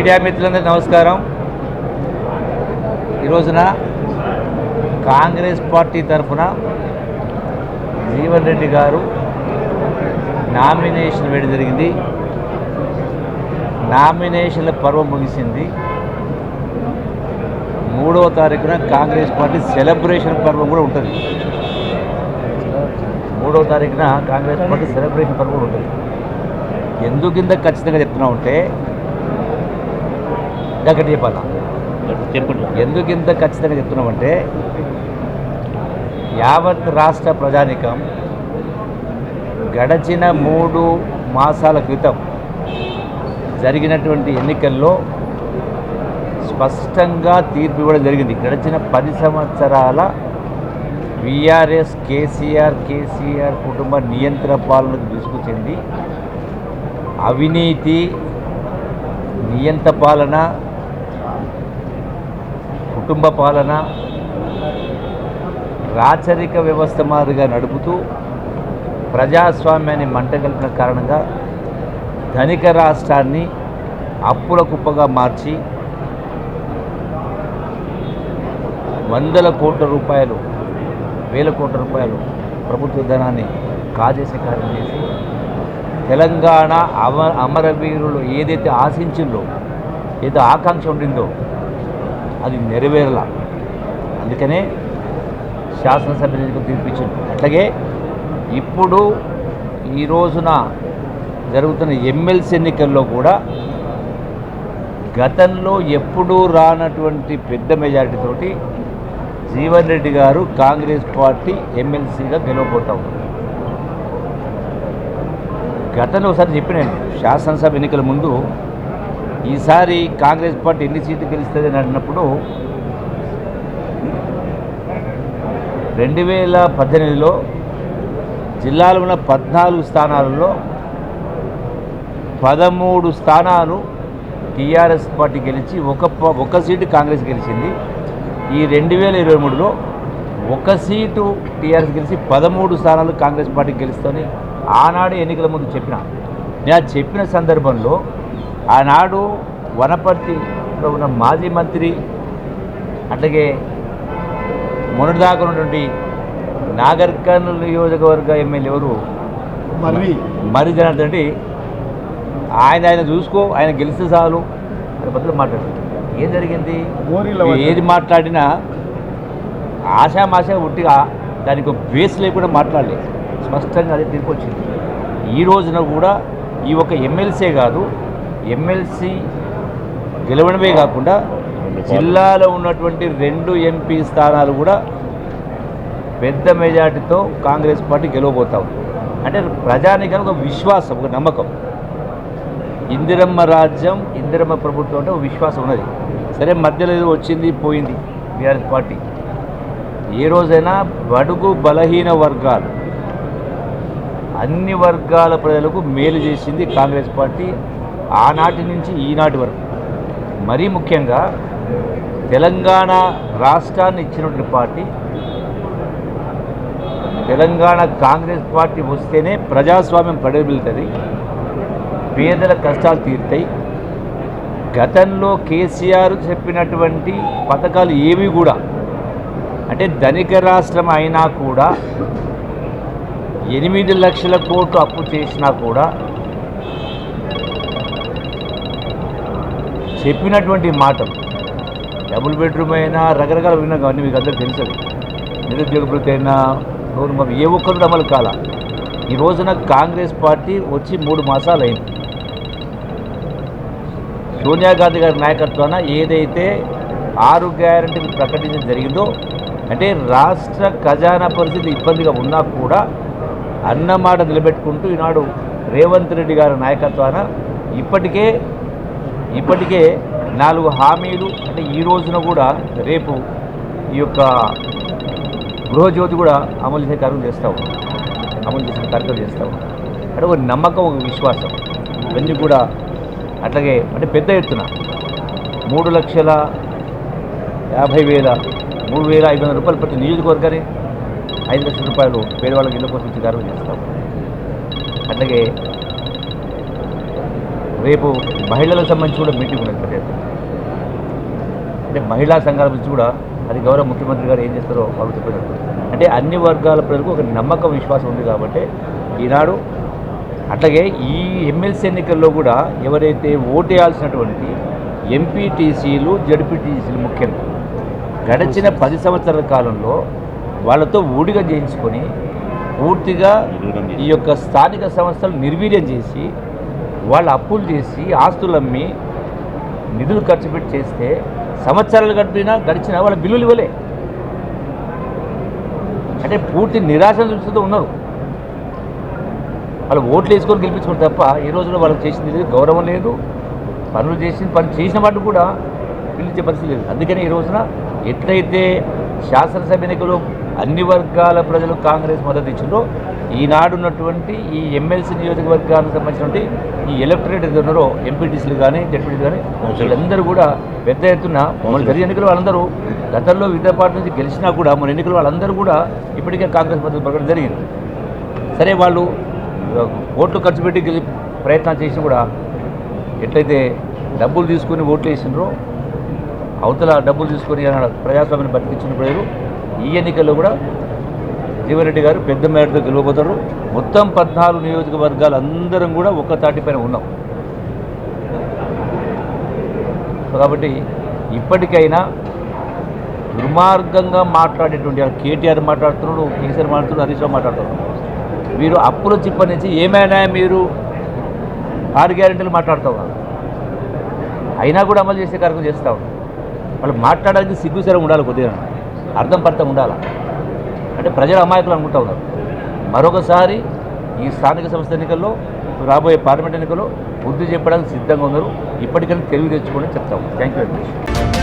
Media మిత్రులందరికీ నమస్కారం. ఈ రోజున కాంగ్రెస్ పార్టీ తరఫున జీవన్ రెడ్డి గారు నామినేషన్ వేయడం జరిగింది. నామినేషన్ల పర్వం ముగిసింది. మూడవ తారీఖున కాంగ్రెస్ పార్టీ సెలబ్రేషన్ పర్వం కూడా ఉంటుంది. మూడవ తారీఖున కాంగ్రెస్ పార్టీ సెలబ్రేషన్ పర్వం కూడా ఉంటుంది. ఎందుకు ఇంత ఖచ్చితంగా చెప్తున్నా అంటే దగ్గర చెప్పాలా చెప్పండి. ఎందుకు ఇంత ఖచ్చితంగా చెప్తున్నామంటే యావత్ రాష్ట్ర ప్రజానికం గడచిన మూడు మాసాల క్రితం జరిగినటువంటి ఎన్నికల్లో స్పష్టంగా తీర్పు ఇవ్వడం జరిగింది. గడిచిన పది సంవత్సరాల విఆర్ఎస్ కేసీఆర్ కేసీఆర్ కుటుంబ నియంత్రణ పాలనకు చెంది అవినీతి నియంత పాలన కుటుంబ పాలన రాచరిక వ్యవస్థ మాదిరిగా నడుపుతూ ప్రజాస్వామ్యాన్ని మంటగలిపిన కారణంగా ధనిక రాష్ట్రాన్ని అప్పుల కుప్పగా మార్చి వందల కోట్ల రూపాయలు వేల కోట్ల రూపాయలు ప్రభుత్వ ధనాన్ని కాజేసే కార్యం చేసి తెలంగాణ అమ అమరవీరులు ఏదైతే ఆశించిందో ఏదో ఆకాంక్ష ఉండిందో అది నెరవేరలా. అందుకనే శాసనసభ ఎన్నికలు తీర్పిచ్చింది అట్లాగే ఇప్పుడు ఈ రోజున జరుగుతున్న ఎమ్మెల్సీ ఎన్నికల్లో కూడా గతంలో ఎప్పుడూ రానటువంటి పెద్ద మెజారిటీతోటి జీవన్ రెడ్డి గారు కాంగ్రెస్ పార్టీ ఎమ్మెల్సీగా గెలవబోతా గతంలో ఒకసారి చెప్పినాను శాసనసభ ఎన్నికల ముందు ఈసారి కాంగ్రెస్ పార్టీ ఎన్ని సీట్లు గెలుస్తుంది అని అన్నప్పుడు రెండు వేల పద్దెనిమిదిలో జిల్లాలో ఉన్న పద్నాలుగు స్థానాలలో పదమూడు స్థానాలు టీఆర్ఎస్ పార్టీ గెలిచి ఒక ప- ఒక సీటు కాంగ్రెస్ గెలిచింది. ఈ రెండు వేల ఇరవై మూడులో ఒక సీటు టీఆర్ఎస్ గెలిచి పదమూడు స్థానాలు కాంగ్రెస్ పార్టీ గెలుస్తుందని ఆనాడు ఎన్నికల ముందు చెప్పిన నేను చెప్పిన సందర్భంలో ఆనాడు వనపర్తిలో ఉన్న మాజీ మంత్రి అట్లాగే మొన్నటిదాకా ఉన్నటువంటి నాగర్ కర్నూలు నియోజకవర్గ ఎమ్మెల్యే ఎవరు? మరి మరి జనార్దన్ రెడ్డి. ఆయన ఆయన చూసుకో ఆయన గెలిస్తే చాలు అని బదులు మాట్లాడారు. ఏం జరిగింది. ఏది మాట్లాడినా ఆశామాష ఉట్టిగా దానికి ఒక బేస్ లేకుండా మాట్లాడలేదు స్పష్టంగా అదే తీర్పు వచ్చింది. ఈ రోజున కూడా ఈ ఒక ఎమ్మెల్సీ కాదు ఎమ్మెల్సీ గెలవడమే కాకుండా జిల్లాలో ఉన్నటువంటి రెండు ఎంపీ స్థానాలు కూడా పెద్ద మెజార్టీతో కాంగ్రెస్ పార్టీ గెలవబోతా ఉంది. అంటే ప్రజానికానికి ఒక విశ్వాసం ఒక నమ్మకం. ఇందిరమ్మ రాజ్యం ఇందిరమ్మ ప్రభుత్వం అంటే ఒక విశ్వాసం ఉన్నది. సరే మధ్యలో ఏదో వచ్చింది పోయింది బీఆర్ఎస్ పార్టీ. ఏ రోజైనా బడుగు బలహీన వర్గాలు అన్ని వర్గాల ప్రజలకు మేలు చేసింది కాంగ్రెస్ పార్టీ ఆనాటి నుంచి ఈనాటి వరకు. మరీ ముఖ్యంగా తెలంగాణ రాష్ట్రాన్ని ఇచ్చినటువంటి పార్టీ తెలంగాణ కాంగ్రెస్ పార్టీ వస్తేనే ప్రజాస్వామ్యం పడబిలుతుంది పేదల కష్టాలు తీరుతాయి. గతంలో కేసీఆర్ చెప్పినటువంటి పథకాలు ఏవి కూడా అంటే ధనిక రాష్ట్రం అయినా కూడా ఎనిమిది లక్షల కోట్లు అప్పు చేసినా కూడా చెప్పినటువంటి మాటలు డబుల్ బెడ్రూమ్ అయినా రకరకాల విన్నాం కానీ మీకు అందరూ తెలుసు నిరుద్యోగ అయినా లోన్ ఏ ఒక్కరు అమలు కాల. ఈ రోజున కాంగ్రెస్ పార్టీ వచ్చి మూడు మాసాలు అయింది సోనియా గాంధీ గారి నాయకత్వాన ఏదైతే ఆరు గ్యారంటీలు ప్రకటించడం జరిగిందో అంటే రాష్ట్ర ఖజానా పరిస్థితి ఇబ్బందిగా ఉన్నా కూడా అన్నమాట నిలబెట్టుకుంటూ ఈనాడు రేవంత్ రెడ్డి గారి నాయకత్వాన ఇప్పటికే ఇప్పటికే నాలుగు హామీలు అంటే ఈ రోజున కూడా రేపు ఈ యొక్క గృహజ్యోతి కూడా అమలు చేసే కార్యం చేస్తూ అమలు చేసిన కార్యక్రమం చేస్తూ అంటే ఒక నమ్మకం ఒక విశ్వాసం. ఇవన్నీ కూడా అట్లాగే అంటే పెద్ద ఎత్తున మూడు లక్షల యాభై వేల మూడు వేల ఐదు వందల రూపాయలు ప్రతి నియోజకవర్గాన్ని ఐదు లక్షల రూపాయలు పేదవాళ్ళకి ఇళ్ళ కోసం ఇచ్చే కార్యక్రమం చేస్తాం అట్లాగే రేపు మహిళలకు సంబంధించి కూడా మీటింగ్ ఉన్నది అంటే మహిళా సంఘాల గురించి కూడా అది గౌరవ ముఖ్యమంత్రి గారు ఏం చేస్తారో వాళ్ళు చెప్పారు అంటే అన్ని వర్గాల ప్రజలకు ఒక నమ్మకం విశ్వాసం ఉంది కాబట్టి ఈనాడు అట్లాగే ఈ ఎమ్మెల్సీ ఎన్నికల్లో కూడా ఎవరైతే ఓటేయాల్సినటువంటి ఎంపీటీసీలు జడ్పీటీసీలు ముఖ్యంగా గడిచిన పది సంవత్సరాల కాలంలో వాళ్ళతో ఊడిగా చేయించుకొని పూర్తిగా ఈ యొక్క స్థానిక సంస్థలు నిర్వీర్యం చేసి వాళ్ళు అప్పులు చేసి ఆస్తులు అమ్మి నిధులు ఖర్చు పెట్టి చేస్తే సంవత్సరాలు గడిపినా గడిచినా వాళ్ళ బిల్లులు ఇవ్వలే. అంటే పూర్తి నిరాశ చూస్తూ ఉన్నారు. వాళ్ళు ఓట్లు వేసుకొని గెలిపించుకోరు తప్ప ఈ రోజులో వాళ్ళకి చేసింది లేదు గౌరవం లేదు. పనులు చేసిన పని చేసిన వాటిని కూడా పిలిచే పరిస్థితి లేదు. అందుకని ఈ రోజున ఎట్లయితే శాసనసభ ఎన్నికలు అన్ని వర్గాల ప్రజలు కాంగ్రెస్ మద్దతు ఇచ్చిందో ఈనాడు ఉన్నటువంటి ఈ ఎమ్మెల్సీ నియోజకవర్గానికి సంబంధించినటువంటి ఈ ఎలక్టరేట్ ఉన్నారో ఎంపీటీసీలు కానీ జడ్పీటీసీ కానీ వీళ్ళందరూ కూడా పెద్ద ఎత్తున మన జరిగే ఎన్నికలు వాళ్ళందరూ గతంలో వివిధ పార్టీ నుంచి గెలిచినా కూడా మన ఎన్నికలు వాళ్ళందరూ కూడా ఇప్పటికే కాంగ్రెస్ మద్దతు ప్రకటన జరిగింది. సరే వాళ్ళు ఓట్లు ఖర్చు పెట్టి గెలి ప్రయత్నం చేసి కూడా ఎట్లయితే డబ్బులు తీసుకొని ఓట్లు వేసినారో అవతల డబ్బులు తీసుకొని ప్రజాస్వామ్యాన్ని బతికించిన ప్రజలు ఈ ఎన్నికల్లో కూడా జీవరెడ్డి గారు పెద్ద మేరతో గెలవబోతారు. మొత్తం పద్నాలుగు నియోజకవర్గాలు అందరం కూడా ఒక్క తాటిపైన ఉన్నాం. కాబట్టి ఇప్పటికైనా దుర్మార్గంగా మాట్లాడేటువంటి వాళ్ళు కేటీఆర్ మాట్లాడుతున్నాడు కేసీఆర్ మాట్లాడుతున్నాడు హరీష్ రావు మాట్లాడుతున్నాడు. మీరు అప్పుల చిప్ప నుంచి ఏమైనా మీరు ఆరు గ్యారెంటీలు మాట్లాడుతూ అయినా కూడా అమలు చేసే కార్యక్రమం చేస్తూ ఉన్నారు. వాళ్ళు మాట్లాడడానికి సిగ్గుసరం ఉండాలి కొద్దిగా. అర్థం పర్థం ఉండాలి? అంటే ప్రజల అమాయకులు అనుకుంటా ఉన్నారు. మరొకసారి ఈ స్థానిక సంస్థ ఎన్నికల్లో రాబోయే పార్లమెంట్ ఎన్నికల్లో బుద్ధి చెప్పడానికి సిద్ధంగా ఉన్నారు. ఇప్పటికైనా తెలివి తెచ్చుకొని చెప్తాము థ్యాంక్ యూ వెరీ మచ్